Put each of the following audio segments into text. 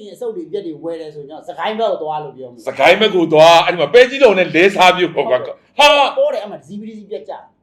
လင်အစုပ်တွေပြက်တွေဝယ်တယ်ဆိုရင်စကိုင်းဘက်ကိုသွားလို့ပြောမှာစကိုင်းဘက်ကိုသွားအဲ့ဒီမှာပဲကြီးတော်နဲ့လဲစားပြုတ်ပေါ့ကွာဟာပေါ်တယ်အမှဇီပီစီပြက်ကြဒီ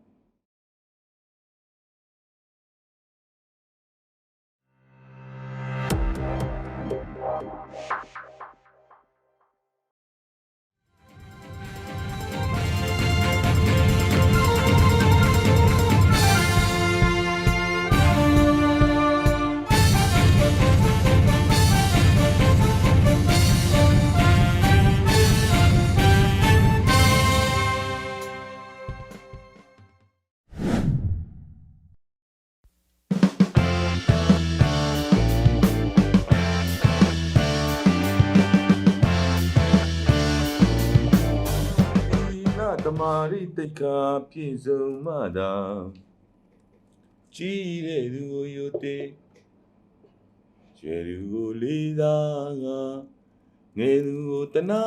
မာရိတိတ်ခါပြည့်စုံမှသာကြည်တဲ့သူကိုယုတ်တဲ့ကျယ်သူကိုလေးစားကငယ်သူကိုတနာ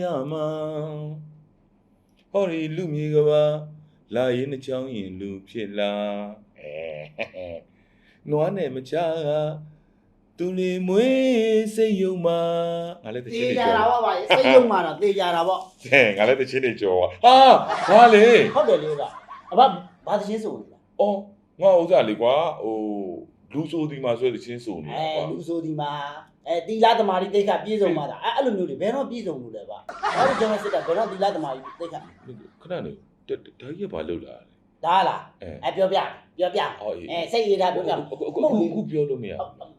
ရမှာဟောဒီလူမြေကပါလာရင်နှချောင်းရင်လူဖြစ်လာအဲနွားနဲ့မချာက သူလေမွေးစိတ်ယုံမှာငါလည်းတစ် တေ ချင်း း နေ ကြ ကြော တာပေါ့ဗျာစိတ်ယုံမှာတော့တေးကြတာပေါ့ ဟဲ့ငါလည်းတစ်ချင်းနေကြောဟာဘာလေ ဟုတ်တယ်လေကအဘဘာသချင်းဆိုနေတာ အော်ငါဥစ္စာလေကွာဟိုလူဆိုဒီမှာဆွဲတဲ့ချင်းဆိုနေ အဲ ကွာ လူဆိုဒီမှာအဲတီလာသမารီတိတ်ခပြည့်စုံမှာဒါအဲအဲ့လိုမျိုးတွေဘယ်တော့ပြည့်စုံလို့လဲဗျဘာလို့ကျွန်တော်စစ်တာဘယ်တော့တီလာသမารီတိတ်ခ ခဏနေဒါဒါကြီးကဘာလုပ်လာလဲ ဒါလားအဲအဲပြောပြပြောပြအော်အေးအဲစိတ်ရည်တာပြောပြအခုအခုအခုအခုပြောလို့မရ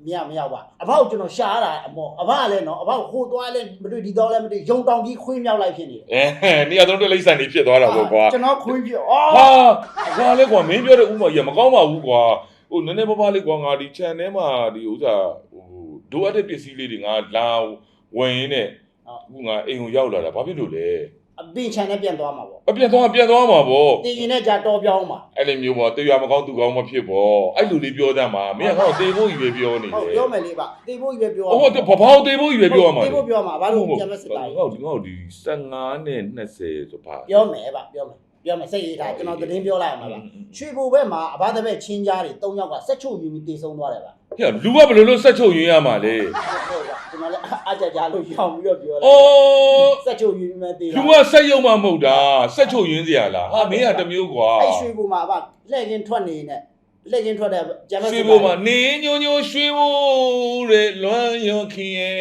မရမရပါအဖေကကျွန်တော်ရှားတာအမောအဖကလည်းနော်အဖေဟိုသွားလဲမတွေ့ဒီတော့လဲမတွေ့ရုံတောင်ကြီးခွင်းမြောက်လိုက်ဖြစ်နေတယ်အဲနေရာသုံးတဲ့လိမ့်ဆန်နေဖြစ်သွားတာပေါ့ကွာကျွန်တော်ခွင်းပြအော်ဟာကွာလေကွာမင်းပြောတဲ့ဥမာကြီးမကောင်းပါဘူးကွာဟိုနည်းနည်းပါးပါးလေးကွာငါဒီ channel မှာဒီဥစ္စာဟိုဒိုအပ်တဲ့ပစ္စည်းလေးတွေငါလာဝင်ရင်းနဲ့အခုငါအိမ်ကိုရောက်လာတာဘာဖြစ်လို့လဲ အပင်ချန်နဲ့ပြန်သွားမှာပေါ့အပြန်သွားပြန်သွားမှာပေါ့တင်ရင်နဲ့ကြာတော်ပြောင်းမှာအဲ့လိုမျိုးပေါ့တေးရမကောင်းသူကောင်းမဖြစ်ပေါ့အဲ့လူလေးပြောတတ်မှာမင်းကဟောတေးဖို့ကြီးပဲပြောနေဟုတ်တယ်ပြောမယ်လေးပါတေးဖို့ကြီးပဲပြောဟောဘဘောင်းတေးဖို့ကြီးပဲပြောရမှာတေးဖို့ပြောမှာဘာလို့ပြန်မစစ်တာဟောဒီဟောဒီ15နဲ့20ဆိုပါပြောမယ်ဗျပြောမယ် ပြောမယ်စိတ်ရည်တာကျွန်တော်သတင်းပြောလိုက်ရမှာပါရွှေဘိုဘက်မှာအဘသဘက်ချင်းကြားတွေ၃ယောက်ကဆက်ချုပ်ယူပြီးတေဆုံးသွားတယ်ဗျဟဲ့လူကဘယ်လိုလုပ်ဆက်ချုပ်ရင်းရမှာလဲဟုတ်ကဲ့ကျွန်တော်လည်းအကြကြလို့ရောင်းပြီးတော့ပြောလိုက်အော်ဆက်ချုပ်ယူပြီးမှတေးလူကဆက်ရုံမှမဟုတ်တာဆက်ချုပ်ရင်းစရာလားဟာမင်းကတစ်မျိုးကွာအဲ့ရွှေဘိုမှာအဘလှည့်ကင်းထွက်နေနဲ့ လှည့်ကင်းထွက်တဲ့ဂျမ်မတ်ရွှေဘုံမှာနေညိုညိုရွှေဘုံတဲ့လွမ်းရောခင်ရဲ့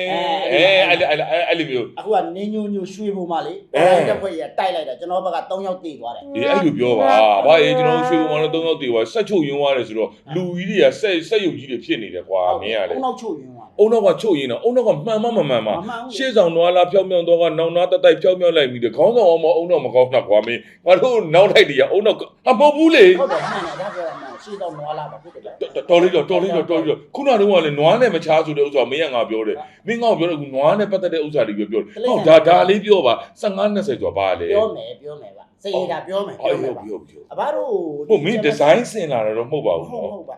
အဲအဲ့လိုအဲ့လိုအဲ့လိုမျိုးအခုကနင်းညိုညိုရွှေဘိုမှာလေအဲတက်ဖွဲ့ရတိုက်လိုက်တာကျွန်တော်ဘက်က3ယောက်တေသွားတယ်ဒီအဲ့လိုပြောပါဘာအေးကျွန်တော်ရွှေဘုံမှာတော့၃ယောက်တည်ပါဆက်ချုပ်ရင်းသွားတယ်ဆိုတော့လူကြီးတွေကဆက်ဆက်ရုပ်ကြီးတွေဖြစ်နေတယ်ကွာမင်းကလေအုံနောက်ချုပ်ယူသွားအုံနောက်ကချုပ်ရင်းတော့အုံနောက်ကမှန်မမှန်မှန်မှမမှန်ဘူးရှေ့ဆောင်နွားလားဖြောင်းဖြောင်းတော့ကနောင်နာတက်တိုက်ဖြောင်းဖြောင်းလိုက်ပြီးတော့ခေါင်းဆောင်အောင်မအုံတော့မကောင်းတာကွာမင်းငါတို့နောက်လိုက်တည်းကအုံတော့အမဟုတ်ဘူးလေဟုတ်တယ်မှန်တယ်ဒါပြောတာမှန် ရှေ့တော့နွားလာပါဟုတ်တယ်တော်လေးတော့တော်လေးတော့တော်လေးတော့ခုနတုန်းကလည်းနွားနဲ့မချားဆိုတဲ့ဥစ္စာမင်းကငါပြောတယ်မင်းငါ့ကိုပြောတယ်ခုနွားနဲ့ပတ်သက်တဲ့ဥစ္စာတွေပဲပြောတယ်ဟုတ်ဒါဒါလေးပြောပါ15 20ဆိုတာဘာလဲပြောမယ်ပြောမယ်ဗျစိတ်ရည်တာပြောမယ်အော်ပြောမယ်ပြောဗျပြောပြောအဘတို့ဟုတ်မင်းဒီဇိုင်းဆင်လာတာတော့မဟုတ်ပါဟုတ်ဘူးဟုတ်နော်ဟုတ်ပါ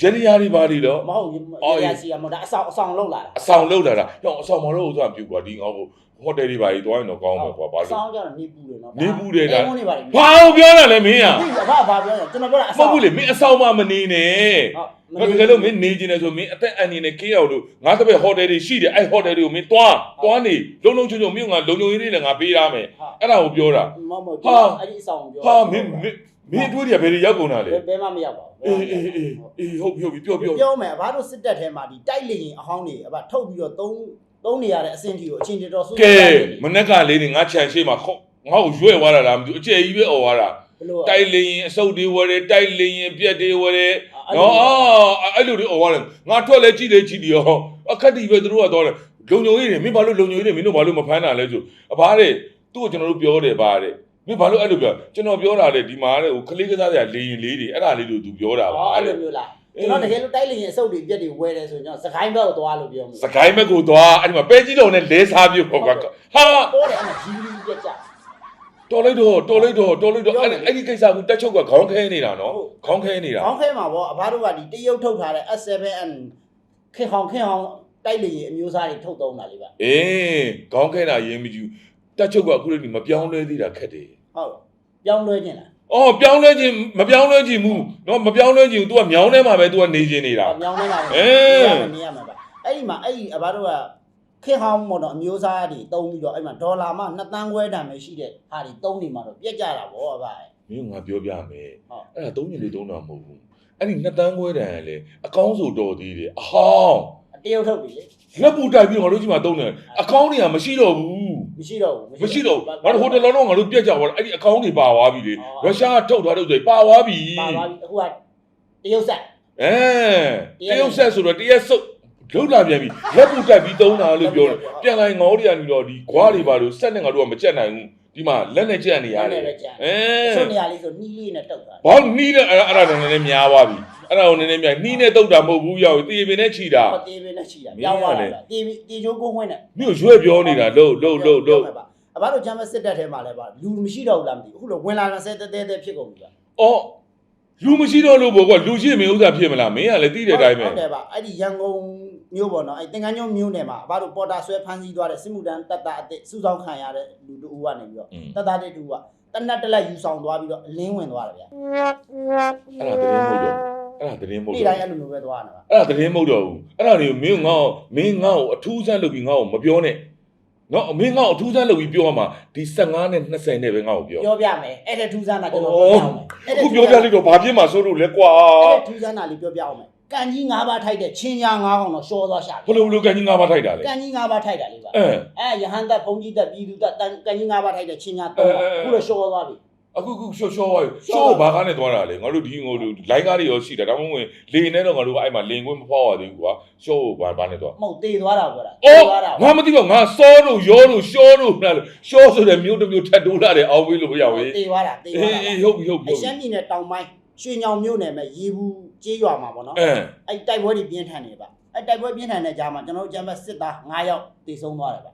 ရရရာတွေပါတွေတော့မဟုတ်ရရစီရမဟုတ်ဒါအဆောင်အဆောင်လောက်လာတာအဆောင်လောက်လာတာဟောအဆောင်မလို့ဥစ္စာပြူကွာဒီငါ့ကို ဟိုတယ်တွေပါတွေတွားရင်တော့ကောင်းမှာကွာဘာအလို့ဆောင်ကျတော့နေပူတယ်နော်နေပူတယ်လားနေပါလေဘာလို့ပြောတာလဲမင်းอ่ะဒီအဘဘာပြောလဲကျွန်တော်ပြောတာအမဆောင်ဟုတ်ဘူးလေမင်းအဆောင်မှမနေနဲ့ဟုတ်ငါတကယ်လို့မင်းနေကျင်တယ်ဆိုမင်းအသက်အန္တရာယ်နဲ့ကင်းအောင်လို့ငါတပည့်ဟိုတယ်တွေရှိတယ်အဲ့ဟိုတယ်တွေကိုမင်းတွားတွားနေလုံးလုံးချုံချုံမင်းကငါလုံလုံရေးလေးနဲ့ငါပေးရမယ်အဲ့ဒါကိုပြောတာမမဟာအဲ့ဒီအဆောင်ပြောဟာမင်းမင်းမင်းအတွေးတွေကဘယ်တွေရောက်ကုန်တာလဲဘယ်မှမရောက်ပါဘူးအေးအေးအေးအေးဟုတ်ပြီဟုတ်ပြီပြောပြောပြောမယ်အဘတို့စစ်တပ်ထဲမှာဒီတိုက်လေရင်အဟောင်းတွေအဘထုတ်ပြီးတော့သုံး သုံးနေရတဲ့အဆင့်တီကိုအချင်းတော်ဆုကဲမနေ့ကလေးနေငါခြံရှိမှာခေါငါ့ကိုရွဲ့သွားတာလားမသိဘူးအကျယ်ကြီးပဲអော်သွားတာဘလို့တိုက်လင်းရင်အစုပ်တွေဝယ်တယ်တိုက်လင်းရင်ပြက်တွေဝယ်တယ်နော်အာအဲ့လိုတွေអော်သွားတယ်ငါထွက်လဲကြည့်တယ်ကြည့်တယ်ဟောအခက်တီပဲသူတို့ကတော့တယ်လုံညုံကြီးတွေမင်းဘာလို့လုံညုံကြီးတွေမင်းတို့ဘာလို့မဖမ်းတာလဲဆိုအဘတဲ့သူ့ကိုကျွန်တော်တို့ပြောတယ်ပါတဲ့မင်းဘာလို့အဲ့လိုပြောကျွန်တော်ပြောတာလေဒီမှာတဲ့ဟိုခလေးကစားစရာလေရင်လေးတွေအဲ့ဒါလေးတို့သူပြောတာပါအဲ့တဲ့လိုမျိုးလား ကျွန်တော်တကယ်လို့တိုက်လေရင်အစုပ်တွေပြက်တွေဝယ်တယ်ဆိုရင်ကျွန်တော်စကိုင်းဘက်ကိုသွားလို့ပြောမှာစကိုင်းဘက်ကိုသွားအဲ့ဒီမှာပဲကြီးတော်နဲ့လဲစားပြုတ်ပေါ့ကွာဟာပေါ်တယ်အဲ့ဂျီဘီပြက်ကြတော်လိုက်တော့တော်လိုက်တော့တော်လိုက်တော့အဲ့အဲ့ဒီကိစ္စကတက်ချုပ်ကခေါင်းခဲနေတာနော်ခေါင်းခဲနေတာခေါင်းခဲမှာပေါ့အဘတို့ကဒီတရုတ်ထုတ်ထားတဲ့ S7N ခင်ဟောင်ခင်ဟောင်တိုက်လေရင်အမျိုးအစားတွေထုတ်သုံးတာလေးပါအေးခေါင်းခဲတာရင်းမကြည့်တက်ချုပ်ကအခုလေးဒီမပြောင်းလဲသေးတာခက်တယ်ဟုတ်ပြောင်းလဲခြင်းလား အော်ပြောင်းလဲခြင်းမပြောင်းလဲခြင်းဘူးနော်မပြောင်းလဲခြင်း तू ကမြောင်းထဲမှာပဲ तू ကနေခြင်းနေတာမြောင်းနေပါဘူးအေးနေရမှာပါအဲ့ဒီမှာအဲ့ဒီအဘတို့ကခေတ်ဟောင်းမော်တော်အမျိုးအစားတွေတုံးပြီးတော့အဲ့မှာဒေါ်လာမှ2တန်းခွဲတန်ပဲရှိတဲ့ဟာတွေတုံးနေမှာတော့ပြက်ကြတာဗောအဘရဲ့မင်းကငါပြောပြမယ်ဟုတ်အဲ့ဒါသုံးညလေးသုံးတာမဟုတ်ဘူးအဲ့ဒီနှစ်တန်းခွဲတန်ကလေအကောင်းဆိုတော်သေးတယ်အဟောင်းအတရုတ်ထုတ်ပြီလေ လက်ပူတိုက်ပြီးငါတို့ကြီးမှာသုံးတယ်အကောင်းတွေကမရှိတော့ဘူး မရှိတော့ဘူးမရှိတော့ဘူးငါတို့ဟိုတလောတော့ငါတို့ပြက်ကြသွားတယ်အဲ့ဒီအကောင်းတွေပါသွားပြီလေအော်ရုရှားကထုတ်ထားထုတ်တယ်ပါသွားပြီပါသွားပြီအခုကတရုတ်ဆက်အဲတရုတ်ဆက်ဆိုတော့တရက်စုပ်လုံးလာပြန်ပြီလက်ပူတိုက်ပြီးသုံးတာလို့ပြောတယ်ပြန်လိုက်ငေါတွေကနေတော့ဒီဂွားတွေပါလို့ဆက်နဲ့ငါတို့ကမကြက်နိုင်ဘူး ဒီမှာလက်နဲ့ကြက်နေရတယ်လက်နဲ့ပဲကြက်အဲဆွနေရလေးဆိုနှီးလေးနဲ့တုတ်တာဘောနီးတဲ့အဲ့ဒါအဲ့ဒါနည်းနည်းများသွားပြီအဲ့ဒါကိုနည်းနည်းများနီးနဲ့တုတ်တာမဟုတ်ဘူးရောက်တေးပင်နဲ့ခြီတာဟောတေးပင်းနဲ့ရှိတာပြောင်းသွားတာတေးတေးချိုးကိုဝင်းနဲ့မြို့ရွှဲပြောနေတာလှုပ်လှုပ်လှုပ်လှုပ်အဘတို့ဂျမ်းမစစ်တက်ထဲမှာလည်းပါလူမရှိတော့ဘူးလားမသိဘူးအခုလောဝင်လာတဲ့ဆဲတဲတဲတဲဖြစ်ကုန်ပြီပါအော် လူမရှိတော့လို့ဘောကလူရှိမင်းဥစ္စာဖြစ်မလားမင်းကလည်းသိတဲ့အတိုင်းပဲဟုတ်တယ်ပါအဲ့ဒီရန်ကုန်မြို့ပေါ့နော်အဲ့တင်ကန်းညုံမြို့နယ်မှာအဘတို့ပေါ်တာဆွဲဖမ်းဆီးသွားတဲ့စစ်မှုတန်းတပ်သားအစ်စ်စုဆောင်ခံရတဲ့လူတူကနေပြီးတော့อืมတပ်သားတဲ့တူကတနတ်တလက်ယူဆောင်သွားပြီးတော့အလင်းဝင်သွားတယ်ဗျာအဲ့ဒါသတင်းမဟုတ်တော့အဲ့ဒါသတင်းမဟုတ်နေ့တော့တိုင်းအဲ့လိုမျိုးပဲသွားနေတာအဲ့ဒါသတင်းမဟုတ်တော့ဘူးအဲ့ဒါတွေကိုမင်းငါ့ကိုမင်းငါ့ကိုအထူးဆန်းလုပ်ပြီးငါ့ကိုမပြောနဲ့ နော်မင်းငါ့ကိုအထူးဆန်းလုပ်ပြီးပြောရမှာဒီ15နဲ့20နဲ့ပဲငါ့ကိုပြောပြောပြမယ်အဲ့ဒါထူးဆန်းတာကျွန်တော်အော်ပြောပြအောင်မယ်အခုပြောပြလိုက်တော့ဘာဖြစ်မှာစိုးလို့လဲကွာအဲ့ဒါထူးဆန်းတာလေးပြောပြအောင်မယ်ကန်ကြီး၅ပါးထိုက်တဲ့ချင်းညာ၅ကောင်တော့ရှောသွားရှာဘလို့ဘလို့ကန်ကြီးငါးပါးထိုက်တာလဲကန်ကြီး၅ပါးထိုက်တာလေးပါအဲအဲရဟန်းသက်ဘုံကြီးသက်ပြည်သူသက်တန်ကန်ကြီး၅ပါးထိုက်တဲ့ချင်းညာတော့အခုတော့ရှောသွားပြီ အခုခုရှော့ရှော့သွားပြီရှော့ဘာကားနဲ့သွားတာလဲငါတို့ဒီငိုတို့လိုင်းကားတွေရောရှိတာဒါမှမဟုတ်လေနဲ့တော့ငါတို့ကအဲ့မှာလင်ခွင့်မဖောက်ရသေးဘူးကွာရှော့ဘာဘာနဲ့သွားမဟုတ်တေသွားတာပြောတာအော်သွားတာငါမသိပါဘူးငါစောလို့ရောလို့ရှောလို့နားလို့ရှောဆိုတဲ့မျိုးတစ်မျိုးထပ်တိုးလာတယ်အောင်ပေးလို့မရဘူးတေသွားတာတေသွားအေးတာအေးဟုတ်ပြီဟုတ်ပြီအဟုတ်ရှပြီမ်းပြည်နယ်တောင်ပိုင်းရွှေညောင်မြို့နယ်မှာရေဘူးကျေးရွာမှာပေါ့နော်အဲအဲ့တိုက်ပွဲတွေပြင်းထန်နေပါ အဲ့တိုက်ပွဲပြင်းထန်တဲ့ကြားမှာကျွန်တော်တို့ဂျမ်ဘတ်စစ်သား9ယောက်တေဆုံးသွားတယ်ဗျ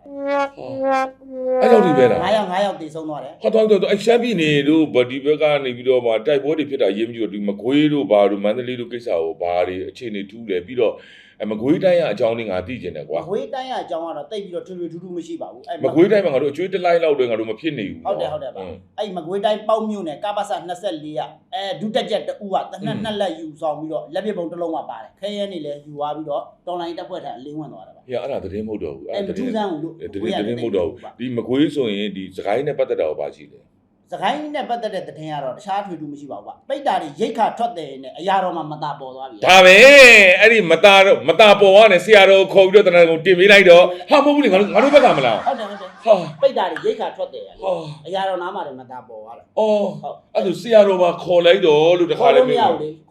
အဲ့လိုဒီပဲလား9ယောက်9ယောက်တေဆုံးသွားတယ်ဟောတော့တော့အဲ့ရှမ်းပြည်နေတို့ဗဒီဘက်ကနေပြီးတော့မှတိုက်ပွဲတွေဖြစ်တာရေးမကြည့်တော့ဒီမကွေးတို့ဘာတို့မန္တလေးတို့ကိစ္စကိုဘာတွေအခြေအနေထူးတယ်ပြီးတော့ အမကွေးတိုင်းကအကြောင်းလေးငါသိကျင်တယ်ကွာမကွေးတိုင်းကအကြောင်းကတော့တိတ်ပြီးတော့ထွေထွေထူးထူးမရှိပါဘူးအဲ့မကွေးတိုင်းမှာငါတို့အကျွေးတစ်လိုက်လောက်တွေငါတို့မဖြစ်နေဘူးဟုတ်တယ်ဟုတ်တယ်ပါအဲ့မကွေးတိုင်းပေါက်မြို့နယ်ကပ္ပစ24ကအဲဒုတက်ချက်တူကတနက်နှစ်လက်ယူဆောင်ပြီးတော့လက်ပစ်ပုံတစ်လုံးမှပါတယ်ခဲရဲနေလဲယူသွားပြီးတော့တော်လိုင်းတက်ဖွဲ့ထအလင်းဝင်သွားတာပါဟေ့အဲ့ဒါသတင်းမဟုတ်တော့ဘူးအဲမထူးဆန်းဘူးလို့သတင်းသတင်းမဟုတ်တော့ဘူးဒီမကွေးဆိုရင်ဒီစကိုင်းနဲ့ပတ်သက်တာကိုပါရှိတယ်စ ကိုင်းနဲ့ပတ်သက်တဲ့သတင်းကတော့တခြားထွေထူးမရှိပါဘူးကပိတ်တာတွေရိတ်ခါထွက်တယ်နဲ့အရာတော်မှမတာပေါ်သွားပြီဒါပဲအဲ့ဒီမတာတော့မတာပေါ်ကနေဆရာတော်ခေါ်ပြီးတော့တနင်္ဂနွေတင်ပေးလိုက်တော့ဟာမဟုတ်ဘူးလေငါတို့ငါတို့ဘက်ကမလားဟုတ်တယ် ဟုတ်တယ်ဟာပိတ်တာတွေရိတ်ခါထွက်တယ်ဟာအရာတော်နားမှာလည်းမတာပေါ်သွားတာအော်ဟုတ်အဲ့ဒါဆရာတော်မှာခေါ်လိုက်တော့လို့တခါလေးမျိုး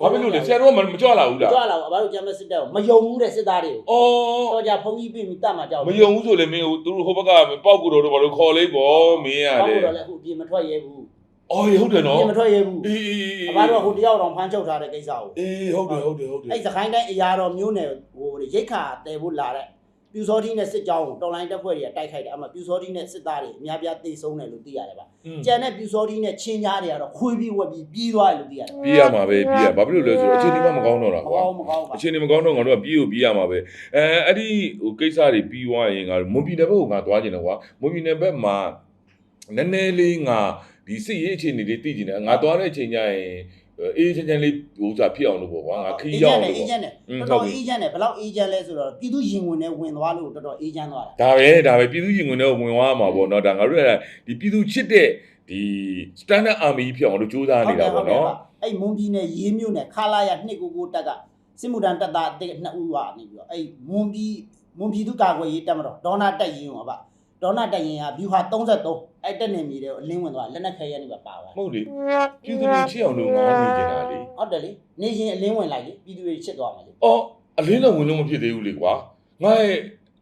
ဘာဖြစ်လို့လဲဆရာတော်ကမကြွလာဘူးလားကြွလာတော့အဘတို့ဂျမ်မစစ်တပ်ကိုမယုံဘူးတဲ့စစ်သားတွေကိုအော်တော့ကြဖုန်းကြီးပြင်ပြီးတတ်မှကြောက်မယုံဘူးဆိုလေမင်းသူတို့ဟိုဘက်ကပေါက်ကူတော်တို့ဘာလို့ခေါ်လိုက်ပေါ့မင်းရဟုတ်လေတော့လည်းအခုပြင်မထွက်ရဲဘူးအော်ဟုတ်တယ်နော်ပြင်မထွက်ရဲဘူးအေးအေးအေးအဘတို့ကဟိုတယောက်တော့ဖမ်းချုပ်ထားတဲ့ကိစ္စကိုအေးဟုတ်တယ်ဟုတ်တယ်ဟုတ်တယ်အဲ့စခိုင်းတိုင်းအရာတော်မျိုးနယ်ဟိုရိတ်ခါတဲဖို့လာတဲ့ ပြူစောတိနဲ့စစ်ကြောင်းကိုတော်လိုင်းတက်ဖွဲ့တွေကတိုက်ခိုက်တယ်အမှပြူစောတိနဲ့စစ်သားတွေအများပြားတေဆုံးတယ်လို့သိရတယ်ဗျ။ကြံတဲ့ပြူစောတိနဲ့ချင်းကြားတွေကတော့ခွေးပြီးဝက်ပြီးပြီးသွားတယ်လို့သိရတယ်ပြေးရမှာပဲပြေးရဘာဖြစ်လို့လဲဆိုတော့အချိန်ဒီမှမကောင်းတော့တာ။ကွာကောင်းမကောင်းပါအချိန်ဒီမကောင်းတော့ငါတို့ကပြေးကိုပြေးရမှာပဲအဲအဲ့ဒီဟိုကိစ္စတွေပြီးသွားရင်ငါမွန်ပြည်နယ်ဘက်ကိုငါသွားကျင်တယ်ကွာမွန်ပြည်နယ်ဘက်မှာနည်းနည်းလေးငါဒီစစ်ရေးအခြေအနေလေးသိကျင်တယ်ငါသွားတဲ့အချိန်ကျရင် အေးချမ်းချမ်းလေးဟိုစားဖြစ်အောင်လို့ပေါ့ကွာငါခီးရောက်လို့အေးပေါ့ဂျင့်နဲ့อืมတော်ဟုတ်တော်ပြီအေးဂျင့်နဲ့ဘယ်လောက်အေးဂျင့်လဲဆိုတော့ပြည်သူရင်ဝင်နဲ့ဝင်သွားလို့တော်တော်အေးဂျင့်သွားတာဒါပဲဒါပဲပြည်သူရင်ဝင်တော့ဝင်သွားမှာပေါ့နော်ဒါငါတို့ကဒီပြည်သူချစ်တဲ့ဒီ standard army ဖြစ်အောင်လို့စူးစမ်းနေတာပေါ့နော်။အဲ့မွန်ပြည်နယ်ရေးမြို့နယ်ခလာရ299တက်ကစစ်မှုထမ်းတပ်သားအတစ်နှစ်ဦးကနေပြီးတော့အဲ့မွန်ပြည်မွန်ပြည်သူကာကွယ်ရေးတပ်မတော်ဒေါနာတက်ရင်ရောဗျ။ ဒေါနာတက်ရင်ကဘီဟာ33အဲ့တက်နေမြေတွေကိုအလင်းဝင်သွားလက်နက်ခဲရဲနေပါပါသွားမဟုတ်လေပြည်သူတွေချစ်အောင်လို့ငါနေကြတာလေဟုတ်တယ်လေနေရင်အလင်းဝင်လိုက်လေပြည်သူတွေချစ်သွားမှာလေအော်အလင်းတော့ဝင်လို့မဖြစ်သေးဘူးလေကွာငါရဲ့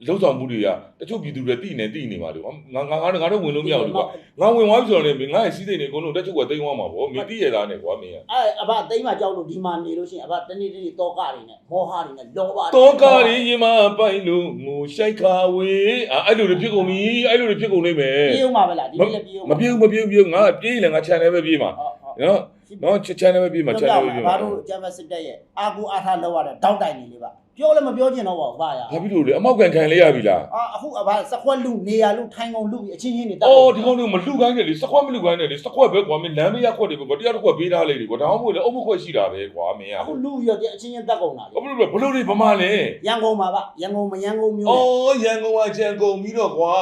လုံးဆောင်မှုတွေကတချို့ပြည်သူတွေတိနေတိနေပါလို့ငါငါငါငါတော့ဝင်လို့မရဘူးလေကွာငါဝင်သွားပြီဆိုတော့လေငါရဲ့စီးစိမ်တွေအကုန်လုံးတချို့ကတိမ်သွားမှာပေါ့မင်းတိရသားနဲ့ကွာမင်းကအဲ့အဘသိမ်းမှကြောက်လို့ဒီမှာနေလို့ရှိရင်အဘတနေ့တနေ့တောကတွေနဲ့မောဟတွေနဲ့လောဘတွေတောကားရင်မပိုင်လို့ငိုရှိုက်ခါဝေးအဲ့လိုတွေဖြစ်ကုန်ပြီအဲ့လိုတွေဖြစ်ကုန်နေမယ်ပြေးဦးမှာပဲလားဒီနေ့လည်းပြေးဦးမပြေဘူးမပြေဘူးပြေးငါပြေးရင်လည်းငါ channel ပဲပြေးမှာဟုတ်ဟုတ်နော်နော် channel ပဲပြေးမှာကျွန် channel တော်ပဲပြေးဘာမှာလို့ဂျမ်မစစ်တက်ရဲ့အာကူအာထားလောက်ရတဲ့တောက်တိုင်နေလေးပါပြောလည်းမပြောချင်တော့ပါဘူးဗျာဘာဖြစ်လို့လဲအမောက်ကန်ခံလေးရပြီလားအာအခုအဘစခွက်လူနေရလူထိုင်ကုန်လူအချင်းချင်းနေတက်အော်ဒီကောင်တွေမလူကိုင်းတယ်လေစခွက်မလူကိုင်းတယ်လေစခွက်ပဲကွာမင်းလမ်းမရခွက်တွေပဲကွာတရားတစ်ခွက်ပေးထားလေလေကွာဒါမှမဟုတ်လေအုပ်မခွက်ရှိတာပဲကွာမင်းကအခုလူရတဲ့အချင်းချင်းတက်ကုန်တာလေဘာလို့လဲဘလို့တွေဗမာလဲရန်ကုန်မှာဗျရန်ကုန်မရန်ကုန်မျိုးအော်ရန်ကုန်ကကြံကုန်ပြီးတော့ကွာ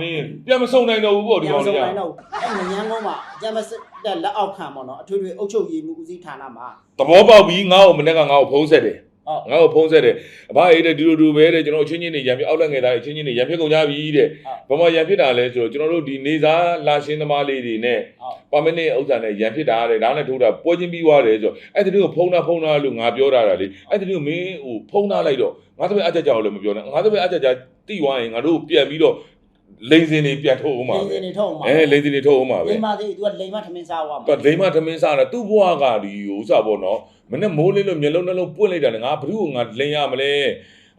မင်းပြန်မဆုံးနိုင်တော့ဘူးပေါ့ဒီရန်ကောင်ကုန်တွေကတိုင်းတော့အဲ့မရန်ကုန်မှာကျမ်းမစစ်တဲ့လက်အောက်ခံပေါ့နော်အထွေထွေအုပ်ချုပ်ရေးမှုဦးစီးဌာနမှာသဘောပေါက်ပြီးငါ့ကိုမနေ့ကငါ့ကိုဖုံးဆက်တယ်ဟုတ် ငါ့ကိုဖုံးဆက်တယ်အဘအေးတဲ့ဒီလိုလိုပဲတဲ့ကျွန်တော်အချင်းချင်းတွေရံပြအောက်လက်ငယ်သားအချင်းချင်းတွေရံပြကုန်ကြပြီတဲ့ဘာမှရံဖြစ်တာလဲဆိုတော့ကျွန်တော်တို့ဒီနေစားလာရှင်းသမားလေးတွေနဲ့ဟုတ်ပါမနစ်ဥစ္စာနဲ့ရံဖြစ်တာတဲ့ဒါနဲ့ထိုးတာပွဲချင်းပြီးသွားတယ်ဆိုတော့အဲ့ဒီကိုဖုံးတာဖုံးတာလို့ငါပြောတာလေအဲ့ဒီကိုမင်းဟိုဖုံးတာလိုက်တော့ငါတပည့်အကြကြောက်လည်းမပြောနဲ့ငါတပည့်အကြကြောက်တိသွားရင်ငါတို့ပြန်ပြီးတော့ လိန်စင်တွေပြန်ထုတ်အောင်ပါ လိန် ပဲ စင်နေထုံးမှာ အဲလိန်စင်တွေထုတ်အောင်ပါပဲ လိန်ပါသေး तू ကလိန်မထမင်းစားသွားမှာ တော့လိန်မသမင်းစားတာသူ့ဘဝကဒီဥစ္စာပေါ့နော်မနဲ့မိုးလေးလို့မျက်လုံးနှလုံးပွင့်လိုက်တာနဲ့ငါဘ누구ကငါလိန်ရမလဲ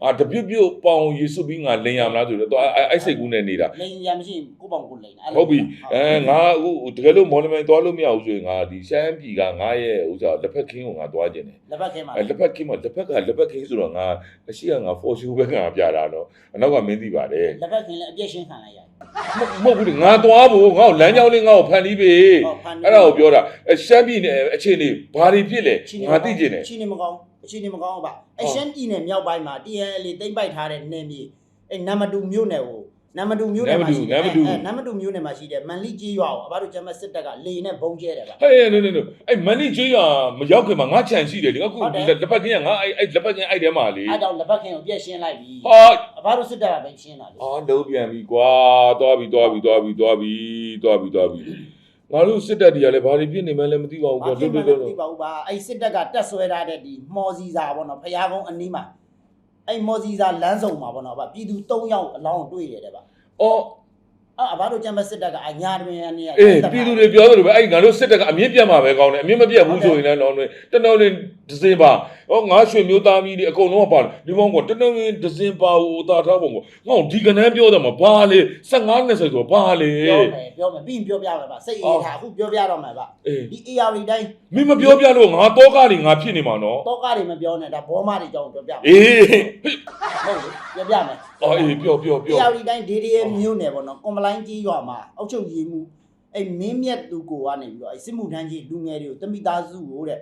အာတပြုတ်ပြုတ်ပေါင်ရေစုပြီးငါလိန်ရမလားဆိုတော့အဲ့အဲ့စိတ်ကူးနဲ့နေတာလိန်ရမရှိရင်ကိုပေါ့ကိုလိန်အဲ့လိုဟုတ်ပြီအဲငါအခုတကယ်လို့မော်လမြိုင်သွားလို့မရဘူးဆိုရင်ငါဒီရှမ်းပြည်ကငါရဲ့ဥစ္စာလက်ဖက်ခင်းကိုငါသွားခြင်းတယ်လက်ဖက်ခဲမှာအဲလက်ဖက်ခင်းမှာလက်ဖက်ကလက်ဖက်ခင်းဆိုတော့ငါအရှိကငါ for show ပဲငါပြတာတော့အနောက်ကမင်းသိပါတယ်လက်ဖက်ခဲလည်းအပြည့်ရှင်းခံလိုက်ရတယ်မဟုတ်ဘူးလေငါသွားဖို့ငါ့ကိုလမ်းကြောင်းလေးငါ့ကိုဖန်တီးပေးဟုတ်ဖန်အဲ့ဒါကိုပြောတာအဲရှမ်းပြည်နယ်အခြေအနေဘာတွေဖြစ်လဲငါသိကျင်တယ်ချီနေမကောင်း အချီနေမကောင်းပါအရှမ်းပြည်နယ်မြောက်ပိုင်းမှာ TNL တိမ့်ပိုက်ထားတဲ့နယ်မြေအဲနံပါတ်2မြို့နယ်ကိုနံပါတ်2မြို့နယ်မှာရှိတယ်အဲနံပါတ်2မြို့နယ်မှာရှိတယ်မန်လိကြီးရွာကိုအဘတို့ကျမစစ်တပ်ကလေနဲ့ဘုံကျဲတယ်ဗျဟဲ့နေနေနေအဲ့မန်နီဂျီကမရောက်ခင်မှာငါချန်ရှိတယ်ဒီကခုလက်ဖက်ကင်းကငါအဲ့အဲ့လက်ဖက်ကင်းအဲ့ထဲမှာလေအဲ့တော့လက်ဖက်ခဲကိုပြည့်ရှင်းလိုက်ပြီဟာအဘတို့စစ်တပ်ကပဲရှင်းတာလေအာလုံးပြန်ပြီကွာသွားပြီသွားပြီသွားပြီသွားပြီသွားပြီသွားပြီ ငါတို့စစ်တပ်တွေကလည်းဘာတွေဖြစ်နေမှန်းလည်းမသိပါဘူးဘာကွာဖြစ်လွမှတ်န်းလွတ်မလွတ်သိပါဘူးပါအဲ့စစ်တပ်ကတက်ဆွဲထားတဲ့ဒီမော်စီစာပေါ့နော်ဖျားကုန်းအနီးမှာအဲ့မော်စီစာလမ်းစုံမှာပေါ့နော်ဗျပြည်သူ၃ယောက်အလောင်းတွေ့တယ်တဲ့ဗျအော်အဲ့အဘတို့ကျမစစ်တပ်ကအညာတွင်နေရအေးပြည်သူတွေပြောသလိုပဲအဲ့ငါတို့စစ်တပ်ကအမြင့်ပြတ်မှာပဲကောင်းတယ်အမြင့်မပြတ်ဘူးဆိုရင်လည်းတော့တနော်လင်းဒဇင်ပါ ဟောငါရွှေမျိုးသားမီးတွေအကုန်လုံးကပါဒီမောင်ကတနော်လင်းဒဇင်ပါဟိုတာထားပုံကငေါဒီကနန်းပြောတယ်မှာဘာလေ15 20ဆိုဘာလေပြောမယ်ပြောမယ်ပြီးရင်ပြောပြမယ်ဗျစိတ်အေးထားအခုပြောပြတော့မယ်ဗျအေးဒီ AR တိုင်းမင်းမပြောပြလို့ငါတော့ကားတွေငါဖြစ်နေမှာနော်တော့ကားတွေမပြောနဲ့ဒါဘောမတွေကြောင်းပြောပြမယ်အေးဟုတ်လေပြောပြမယ်အော်အေးပြောပြောပြော AR တိုင်း DDA မျိုးနယ်ပေါ့နော်ကွန်ပလိုင်းကြီးရွာမှာအောက်ချုပ်ရေးမှုအဲ့မင်းမြတ်သူကိုကနေပြီးတော့အဲ့စစ်မှုထမ်းကြီးလူငယ်တွေကိုတမိသားစုကိုတဲ့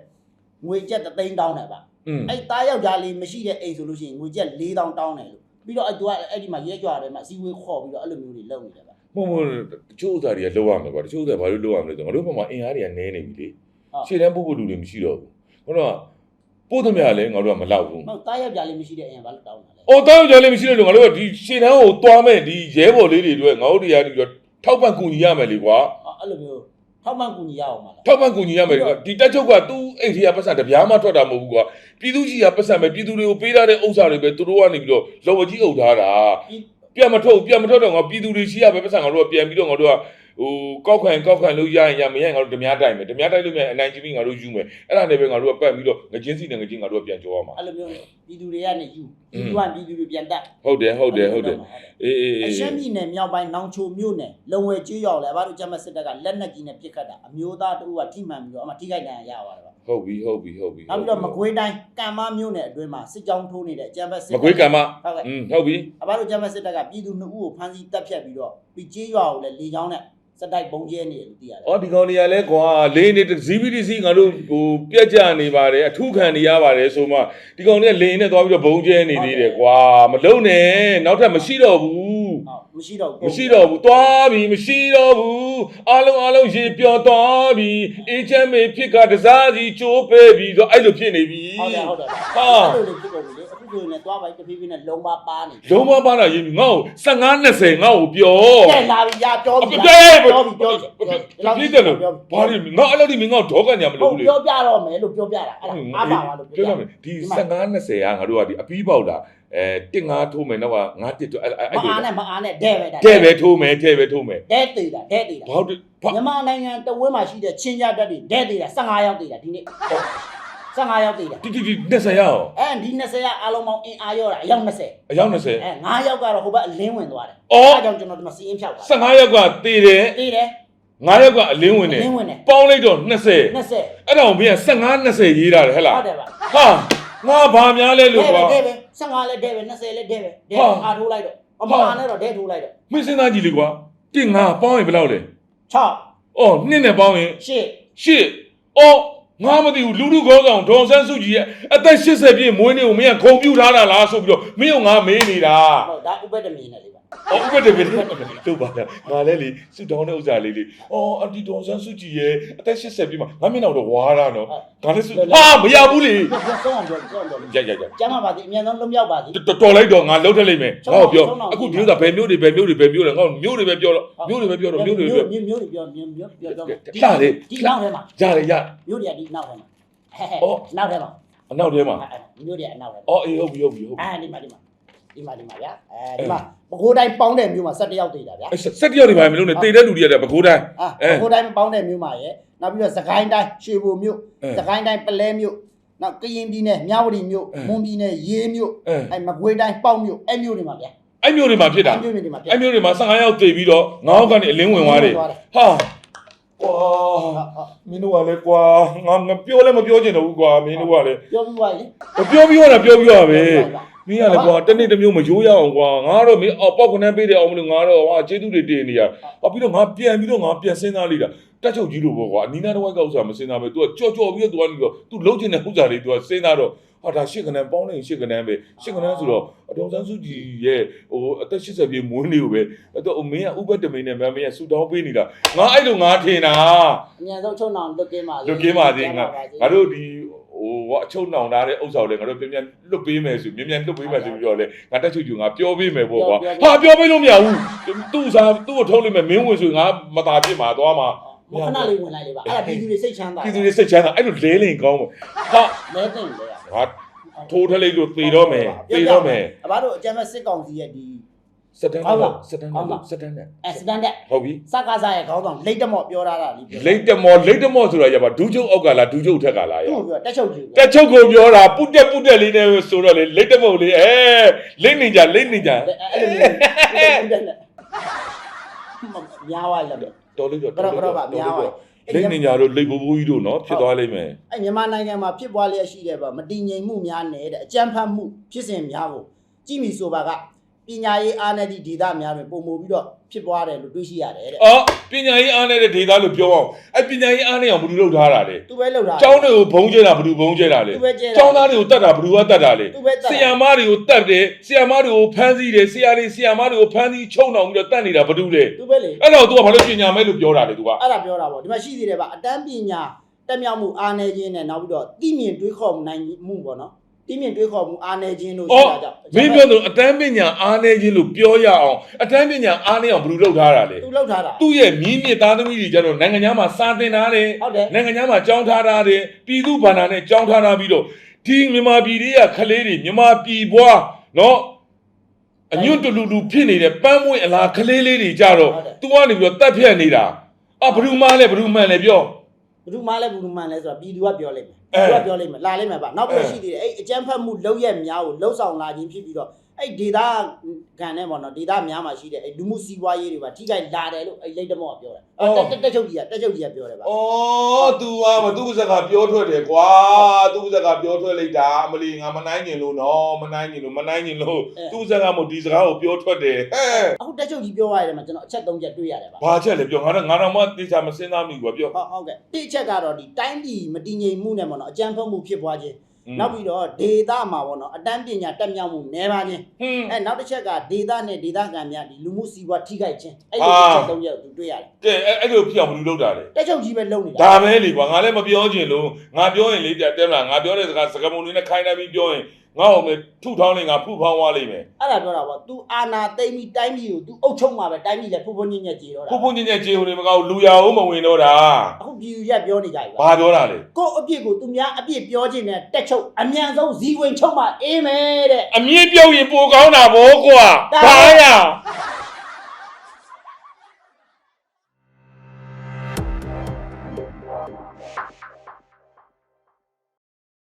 ငွေကျပ်3သိန်းတောင်းတယ်ဗျอืมအဲ့သားယောက်ျားလေးမရှိတဲ့အိမ်ဆိုလို့ရှိရင်ငွေကျပ်4000တောင်းတယ်လို့ပြီးတော့အဲ့သူကအဲ့ဒီမှာရဲကြွတယ်မှာအစည်းအဝေးခေါ်ပြီးတော့အဲ့လိုမျိုးတွေလုပ်နေတယ်ဗျမဟုတ်ဘူးတချို့ဥစ္စာတွေကလောက်ရမယ်ကွာတချို့ဥစ္စာဘာလို့လောက်ရမလဲဆိုတော့ငါတို့ဘက်မှာအင်အားတွေကနည်းနေပြီလေရှေ့တန်းပို့ဖို့လူတွေမရှိတော့ဘူးခုနကပို့သမျှလည်းငါတို့ကမလောက်ဘူးဟုတ်သားယောက်ျားလေးမရှိတဲ့အိမ်ကဘာလို့တောင်းတာလဲ။အော်တောင်းကြလည်းမရှိလို့ငါတို့ကဒီရှေ့တန်းကိုသွားမဲ့ဒီရဲဘော်လေးတွေအတွက်ငါတို့တရားပြီးတော့ထောက်ပံ့ကူညီရမယ်လေကွာအဲ့လိုမျိုး ထောက်မှန်ကူညီရအောင်မလား။ထောက်ပံ့ကူညီရမယ်လေကွာဒီတက်ချုပ်ကသူ့အိမ်ကြီးကပတ်စံတပြားမှထွက်တာမဟုတ်ဘူးကွာ။ပြည်သူကြီးကပတ်စံပဲပြည်သူတွေကိုပေးထားတဲ့ဥစ္စာတွေပဲသူတို့ကနေပြီးတော့လော်ဝကြီးအုပ်ထားတာ။ပြန်မထုတ်ပြန်မထုတ်တော့ငါပြည်သူတွေရှိရပဲပတ်စံငါတို့ကပြန်ပြီးတော့ငါတို့က ဟိုကောက်ခံကောက်ခံလို့ရရင်ရမရရင်ငါတို့ဓမြတိုက်မယ်ဓမြတိုက်လို့မြန်အနိုင်ချင်းပြီးငါတို့ယူမယ်အဲ့ဒါနဲ့ပဲငါတို့ကပတ်ပြီးတော့ငချင်းစီနဲ့ငချင်းငါတို့ကပြန်ကြောရမှာအဲ့လိုမျိုးပြည်သူတွေကနေယူပြည်သူကပြည်သူတွေပြန်တက်ဟုတ်တယ်ဟုတ်တယ်ဟုတ်တယ်အေးအေးအအေးရှမ်းပြည်နယ်မြောက်ပိုင်းနောင်ချိုမြို့နယ်လုံဝဲကျွော်လဲအဘတို့ကျမစစ်တပ်ကလက်နက်ကြီးနဲ့ပစ်ခတ်တာအမျိုးသားတို့ကထိမှန်ပြီးတော့အမှထိခိုက်ဒဏ်ရာရပါတယ်ဗျဟုတ်ပြီဟုတ်ပြီဟုတ်ပြီနောက်ပြီးတော့မကွေးတိုင်းကံမမြို့နယ်အတွင်းမှာစစ်ကြောင်းထိုးနေတဲ့အကြမ်းဖက်စစ်မကွေးကံမဟုတ်ကဲ့อืมဟုတ်ပြီအဘတို့ကျမစစ်တပ်ကပြည်သူနှစ်ဦးကိုဖမ်းဆီးတပ်ဖြတ်ပြီးတော့ပြီးကျေးရွာကိုလည်းလေကြောင်းနဲ့ စက်တိုက်ပုံကျဲနေတယ်လို့သိရတယ်။အော်ဒီကောင်တွေကလည်းကွာလေနေ ZBDC ငါတို့ဟိုပြက်ကြနေပါတယ်အထုခံနေရပါတယ်ဆိုမှဒီကောင်တွေကလေနဲ့သွားပြီးတော့ဘုံကျဲနေသေးတယ်ကွာမလုံနဲ့နောက်ထပ်မရှိတော့ဘူးဟုတ်မရှိတော့ဘူးမရှိတော့ဘူးသွားပြီမရှိတော့ဘူးအားလုံးအားလုံးရေပြော်သွားပြီအေးချမ်းမေဖြစ်ကတစားစီချိုးပဲပြီဆိုအဲ့လိုဖြစ်နေပြီဟုတ်တယ်ဟုတ်တယ်ဟာအဲ့လိုလေးဖြစ်ကုန်ပြီလေ အခုဆိုရင်လည်းသွားပါတဖြည်းဖြည်းနဲ့လုံပါပါနေလုံးမပါလာရေးပြီငါ့ကို15 20ငါ့ကိုပြောတဲ့လာပြီရပြောအပြီပြည့်ပြောပြီပြောပြီပြည့်တယ်လို့ဘာလို့ငါအဲ့လိုဒီမင်းငါ့ဒေါကညာမဟုလို့တ်လေပြောပြတော့မယ်လို့ပြောပြတာအဲ့ဒါအားပါပါလို့ပြောပြောပြရမယ်ဒီ15 20ကငါတို့ကဒီအပီးပေါက်တာအဲတစ်ငါထိုးမယ်နောက်ကငါတစ်တော့အဲ့မအဲ့အားနဲ့မအားနဲ့တဲ့ပဲဒါတဲ့ပဲထိုးမယ်တဲ့ပဲထိုးမယ်တဲ့သေးတာတဲ့သေးတာဘာလို့ဘာမြန်မာနိုင်ငံတဝင်းမှာရှိတဲ့ချင်းကြတက်တွေတဲ့သေးတာ15ရောက်သေးတာဒီနေ့ 15ရောက်သေးတာတိတိတိ20ရအောင်အဲဒီ20ကအားလုံးပေါင်းအင်အားရောတာအယောက်20အယောက်20အဲ9ယောက်ကတော့ဟိုဘက်အလင်းဝင်သွားတယ်အော်ကြောင့်ကျွန်တော်ဒီမှာစီးရင်ဖြောက်သွား15ယောက်ကတေတယ်သေးတယ်9ယောက်ကအလင်းဝင်အတယ်လင်းဝင်တယ်ပေါင်းလိုက်တော့20 20အဲ့ဒါကိုမင်းက15 20ရေးတာလေဟဲ့လားဟုတ်တယ်ဗျဟာငါဘာများလဲလို့ကွာတဲ့ပဲ15လဲဒဲပဲ20လဲဒဲပဲဒဲဟာအားထိုးလိုက်တော့အမဟာအားနဲ့တော့ဒဲထိုးလိုက်တော့မင်းစဉ်းစားကြည့်လေကွာတစ်ငါပေါင်းရင်ဘယ်လောက်လဲ6အော်နှစ်နဲ့ပေါင်းရင်8ရှစ်အော် ငါမသိဘူးလူလူခေါင်းဆောင်ဒေါ်ဆန်းစုကြည်ရဲ့အသက်80ပြည့်မွေးနေ့ကိုမင်းကခုံပြူထားတာလားဆိုပြီးတော့မင်းကငါမေးနေတာဟုတ်ဒါဥပဒေမြင်နေလေပါ အော်ဥပဒေပဲတို့ပါလားငါလည်းလေစုတောင်းတဲ့ဥစ္စာလေးလေးအော်အန်တီဒေါ်ဆန်းစုကြည်ရဲ့အသက်80ပြည့်မှာငါမျက်နှာတော့ဝါတာနော်ငါလည်းစုဟာမရဘူးလေပြောဆုံးအောင်ပြောဆုံးအောင်ပြောရရရကျမ်းပါပါသည်အမြန်ဆုံးလွတ်မြောက်ပါသည်တော်တော်လိုက်တော့ငါလှုပ်ထက်လိုက်မယ်ဆုံးငါတော့့ကိုပြောဆုံးတော့အခုဒီဥစ္စာဘယ်မျိုးတွေဘယ်မျိုးတွေဘယ်မျိုးတွေငါ့ကိုမျိုးတွေပဲပြောတော့မျိုးတွေပဲပြောတော့မျိုးတွေပဲပြောမျိုးမျိုးတွေပြောမျိုးမျိုးပြောပြောလှတယ်ဒီနောက်ထဲမှာရတယ်ရမျိုးတွေကဒီနောက်ထဲမှာဟဲ့ဟဲ့အော်နောက်ထဲမှာအနောက်ထဲမှာအဲ့အဲ့မျိုးတွေအနောက်ထဲမှာအော်အေးဟုတ်ပြီဟုတ်ပြီဟုတ်ပြီအဲဒီမှာဒီမှာဒီမှာဒီမှာဗျာအဲဒီမှာ ပကိုးတိုင်းပေါင်းတဲ့မျိုးမှာ17ယောက်သေးတာဗျာအဲ့ဆက်တယောက်တွေပါမလို့နဲ့တေတဲ့လူတွေကလည်းပကိုးတိုင်း အာအဲပကိုးတိုင်းပေါင်းတဲ့မျိုးမှာရယ်နောက်ပြီးတော့စကိုင်းတိုင်းရွှေဘိုမျိုးအဲစကိုင်းတိုင်းပလဲမျိုးနောက်ကရင်ပြည်နယ်မြဝတီမျိုးအဲမွန်ပြည်နယ်ရေးမျိုးအဲ အဲမကွေးတိုင်းပေါက်မျိုးအဲမျိုးတွေမှာဗျာအဲ့မျိုးတွေမှာဖြစ်တာအဲမျိုးတွေမှာဗျာ အဲ့မျိုးတွေမှာ15ယောက်တည်ပြီးတော့ငေါင်းကနေအလင်းဝင်သွားတယ် ဟာကွာဟုတ်ဟုတ်မင်းတို့ကလည်းကွာငါငါပြောလည်းမပြောချင်တော့ဘူးကွာမင်းတို့ကလည်းပြောပြီးသွားပြီမပြောပြီးတော့ပြောပြီးတော့ပဲပြောပြီးသွားပြီ မင်းကလည်းကွာတနေ့တစ်မျိုးမရိုးရအောင်ကွာငါတော့မင်းအော်ပေါက်ကနေပေးတယ်အောင်မလို့ငါတော့ဟာကျေးဇူးတွေတင်နေရအော်ပြီးတော့ငါပြန်ပြီးတော့ငါပြန်စဉ်းစားလိုက်တာတက်ချုပ်ကြီးလို့ပေါ့ကွာအနီးနားတစ်ဝိုက်ကဥစ္စာမစဉ်းစားပဲ तू ကကြော်ကြော်ပြီးတော့ तू ကနေပြီးတော့ तू လုံးချင်တဲ့ဥစ္စာတွေ तू ကစဉ်းစားတော့ဟာဒါရှစ်ကနန်းပေါင်းနေရှစ်ကနန်းပဲရှစ်ကနန်းဆိုတော့အတော်ဆန်းစုကြည်ရဲ့ဟိုအသက်80ပြည့်မွေးနေ့ကိုပဲအဲ့တော့မင်းကဥပဒမိန်နဲ့မမင်းကဆူတောင်းပေးနေတာငါအဲ့လိုငါထင်တာ အမြန်ဆုံးချုံအောင်လွတ်ကင်းပါစေ လွတ်ကင်းပါစေငါငါတို့ဒီ ဟိုဟောအချုပ်နှောင်ထားတဲ့ဥစ္စာကိုလည်းငါတို့ပြန်ပြန်လွတ်ပေးမယ်ဆိုမြန်မြန်လွတ်ပေးမယ်ဆိုပြီးတော့လေငါတက်ချူချူငါပြောပေးမယ်ပေါ့ကွာဟာပြောပေးလို့မရဘူးသူ့စားသူ့ကိုထုတ်လိုက်မယ်မင်းဝင်ဆိုငါမသာပြစ်မှာသွားမှာမခဏလေးဝင်လိုက်လေပါအဲ့ဒါပြည်သူတွေစိတ်ချမ်းသာပြည်သူတွေစိတ်ချမ်းသာအဲ့လိုလဲလိန်ကောင်းမှာဟာလဲတဲ့လေငါထိုးထလိုက်လို့သေတော့မယ်သေတော့မယ်အဘတို့အကြမ်းမဲ့စစ်ကောင်စီရဲ့ဒီ စတန်နဲ့စတန်နဲ့စတန်နဲ့အဲစတန်ဒတ်ဟုတ်ပြီစကားစားရဲ့ခေါင်းဆောင်လိတ်တမော့ပြောထားတာလीပြောလိတ်တမော်လိတ်တမော်ဆိုတာရပါဒူးချုပ်အောက်ကလားဒူးချုပ်ထက်ကလားရသူ့ကိုပြောတက်ချုပ်ကြီးတက်ချုပ်ကိုပြောတာပုတ်တက်ပုတ်တက်လေးနဲ့ဆိုတော့လေလိတ်တမော်လေးအဲလိတ်နေကြလိတ်နေကြအဲ့လိုမျိုးတက်နဲ့များသွားလားတော်လေးတော့ကတော့ကတော့ပါများသွားလိတ်နေကြတို့လိတ်ဘူဘူကြီးတို့နော်ဖြစ်သွားလိမ့်မယ်အဲ့မြန်မာနိုင်ငံမှာဖြစ်ပွားလျက်ရှိတဲ့ဗာမတည်ငြိမ်မှုများနဲ့တဲ့အကြမ်းဖက်မှုဖြစ်စဉ်များကိုကြည့်မီဆိုပါက ပညာရေးအားနဲ့ဒီဒေသများတွင်ပုံမူပြီးတော့ဖြစ်ပွားတယ်လို့တွေးရှိရတယ်တဲ့အော်ပညာရေးအားနေတဲ့ဒေသလို့ပြောအောင်အဲ့ပညာရေးအားနေအောင်ဘယ်လိုလုပ်ထားတာလဲသူပဲလှုပ်တာ ကျောင်းတွေကိုဘုံကျဲတာဘယ်လိုဘုံကျဲတာလဲသူပဲကျဲတာကျောင်းသားတွေကိုတတ်တာဘယ်လိုကတတ်တာလဲသူပဲတတ်တာ ဆီယမ်မတွေကိုတတ်တယ်ဆီယမ်မတွေကိုဖမ်းဆီးတယ်ဆီယာတွေဆီယမ်မတွေကိုဖမ်းဆီးချုံနှောင်ပြီးတော့တတ်နေတာဘာလို့လဲသူပဲလေအဲ့တော့ तू ကဘာလို့ပညာမဲ့လို့ပြောတာလဲ तू က အဲ့ဒါပြောတာပေါ့ဒီမှာရှိသေးတယ်ဗျအတန်းပညာတက်မြောက်မှုအားနည်းခြင်းနဲ့နောက်ပြီးတော့တိမြင့်တွေးခေါ်နိုင်မှုပေါ့နော် တိမြင့်တွေးခေါ်မှုအားနည်းခြင်းလို့ရှိအော်တာကြောင့်မင်းပြောတော့အတန်းပညာအားနေခြင်းလို့ပြောရအောင်အတန်းပညာအားနေအောင်ဘယ်လိုလုပ်ထားတာလဲသူလှုပ်ထားတာ သူ့ရဲ့မြင်းမြစ်သားသမီးတွေကျတော့နိုင်ငံခြားမှာစာသင်ထားတယ်ဟုတ်တယ် နိုင်ငံခြားမှာကြောင်းထားထားတယ်ပြည်သူ့ဗန္နာနဲ့ကြောင်းထားထားပြီးတော့ဒီမြန်မာပြည်တွေကခလေးတွေမြန်မာပြည်ဘွားနော်အညွန့်တူလူလူဖြစ်နေတဲ့ပန်းမွေအလားခလေးလေးတွေကြတော့ तू ကနေပြီးတော့တတ်ဖြတ်နေတာအာဘယ်သူမှလဲဘယ်သူမှန်လဲပြော ဘယ်သူမှလည်းဘယ်သူမှလည်းဆိုတာပြည်သူကပြောလိုက်မယ်အဲပြည်သူကပြောလိုက်မယ်လာလိုက်မယ်ဗျနောက်ပြီးအဲတော့ရှိသေးတယ်အဲ့အကြမ်းဖက်မှုလောက်ရက်များကိုလှုပ်ဆောင်လာခြင်းဖြစ်ပြီးတော့ အဲ့ဒေတာကန်နဲ့ပေါ့နော်ဒေတာများမှာရှိတဲ့အဲ့လူမှုစီးပွားရေးတွေမှာထိခိုက်လာတယ်လို့အဲ့လိတ်တမော့ကပြောတာအော်တက်တက်ချုပ်ကြီးကတက်ချုပ်ကြီးကပြောတယ်ဗျဩ तू ကမသူ့ဥစ္စာကပြောထွက်တယ်ကွာသူ့ဥစ္စာကပြောထွက်လိုက်တာအမလီငါမနိုင်ကျင်လို့နော်မနိုင်ကျင်လို့မနိုင်ကျင်လို့သူ့ဥစ္စာကမို့ဒီစကားကိုပြောထွက်တယ်ဟဲ့အခုတက်ချုပ်ကြီးပြောရတယ်မှာကျွန်တော်အချက်၃ချက်တွေ့ရတယ်ဗျဘာချက်လဲပြောငါတော့ငါတော့မသိချာမစဉ်းစားမိဘူးကွာပြောဟုတ်ဟုတ်ကဲ့တစ်ချက်ကတော့ဒီတိုင်းပြည်မတည်ငြိမ်မှုနဲ့ပေါ့နော်အကြမ်းဖက်မှုဖြစ်ပွားခြင်း နောက်ပြီးတော့ဒေတာမှာပေါ့နော်အတန်းပညာတက်မြောက်မှုနည်းပါခြင်းဟွန်းအဲနောက်တစ်ချက်ကဒေတာနဲ့ဒေတာခံများဒီလူမှုစီးပွားထိခိုက်ခြင်းအဲ့ဒီအာတစ်ချက်သုံးချက်ကိုသူတွေ့ရတယ်ကဲအဲ့အဲ့လိုဖြစ်အောင်ဘယ်လိုလုပ်တာလဲတက်ချုပ်ကြီးပဲလုံနေတာဒါပဲလေကွာငါလည်းမပြောချင်လို့ငါပြောရင်လေတက်တယ်မလားငါပြောတဲ့စကားစကားမုံလေးနဲ့ခိုင်းနေပြီးပြောရင် ငါ့အောင်ပဲထုထောင်းလိုက်ငါဖူဖောင်းသွားလိမ့်မယ်အဲ့ဒါပြောတာပေါ့ तू အာနာသိမ့်ပြီးတိုင်းပြည်ကို तू အုပ်ချုပ်မှာပဲတိုင်းပြည်လည်းဖုန်ဖုန်ညင်ညက်ကြည်တော့တာဖူဖူညင်ညင်ခြေဟိုတွေမကောက်လူရအောင်မဝင်တော့တာအခုပြည်သူရက်ပြောနေကြပြီဘာပြောတာလဲကိုယ့်အပြစ်ကိုသူများအပြစ်ပြောခြင်းနဲ့တက်ချုပ်အမြန်ဆုံးဇီဝင်ချုပ်မှအေးမယ်တဲ့အမြင့်ပြုတ်ရင်ပိုကောင်းတာဗောကွာဒါဘာရ